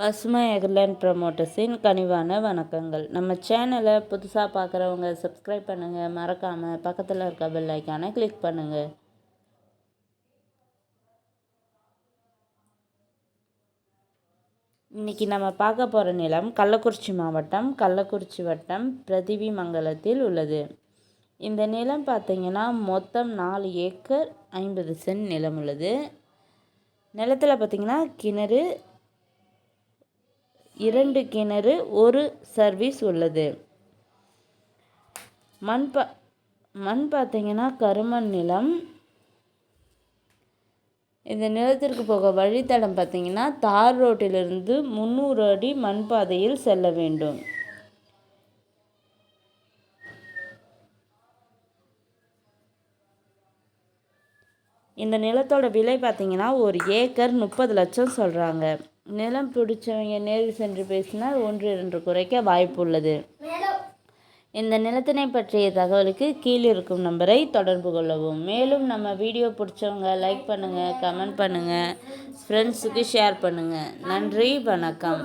பசுமை எகர்லேண்ட் ப்ரமோட்டர்ஸின் கனிவான வணக்கங்கள். நம்ம சேனலை புதுசாக பார்க்குறவங்க சப்ஸ்கிரைப் பண்ணுங்கள் மறக்காமல் பக்கத்தில் இருக்க பெல் ஐக்கானை கிளிக் பண்ணுங்கள் இன்றைக்கி நம்ம பார்க்க போகிற நிலம் கள்ளக்குறிச்சி மாவட்டம் கள்ளக்குறிச்சி வட்டம் பிரதிவி மங்கலத்தில் உள்ளது. இந்த நிலம் பார்த்திங்கன்னா மொத்தம் நாலு ஏக்கர் ஐம்பது சென்ட் நிலம் உள்ளது. நிலத்தில் பார்த்திங்கன்னா கிணறு இரண்டு கிணறு ஒரு சர்வீஸ் உள்ளது. மண் பா மண் பார்த்திங்கன்னா கருமண் நிலம். இந்த நிலத்திற்கு போக வழித்தடம் பார்த்திங்கன்னா தார் ரோட்டிலிருந்து முந்நூறு அடி மண் பாதையில் செல்ல வேண்டும். இந்த நிலத்தோட விலை பார்த்திங்கன்னா ஒரு ஏக்கர் முப்பது லட்சம் சொல்கிறாங்க நிலம் பிடிச்சவங்க நேரில் சென்று பேசினால் ஒன்று இரண்டு குறைக்க வாய்ப்பு உள்ளது இந்த நிலத்தினை பற்றிய தகவலுக்கு கீழே இருக்கும் நம்பரை தொடர்பு கொள்ளவும். மேலும் நம்ம வீடியோ பிடிச்சவங்க லைக் பண்ணுங்கள் கமெண்ட் பண்ணுங்கள் ஃப்ரெண்ட்ஸுக்கு ஷேர் பண்ணுங்கள் நன்றி வணக்கம்.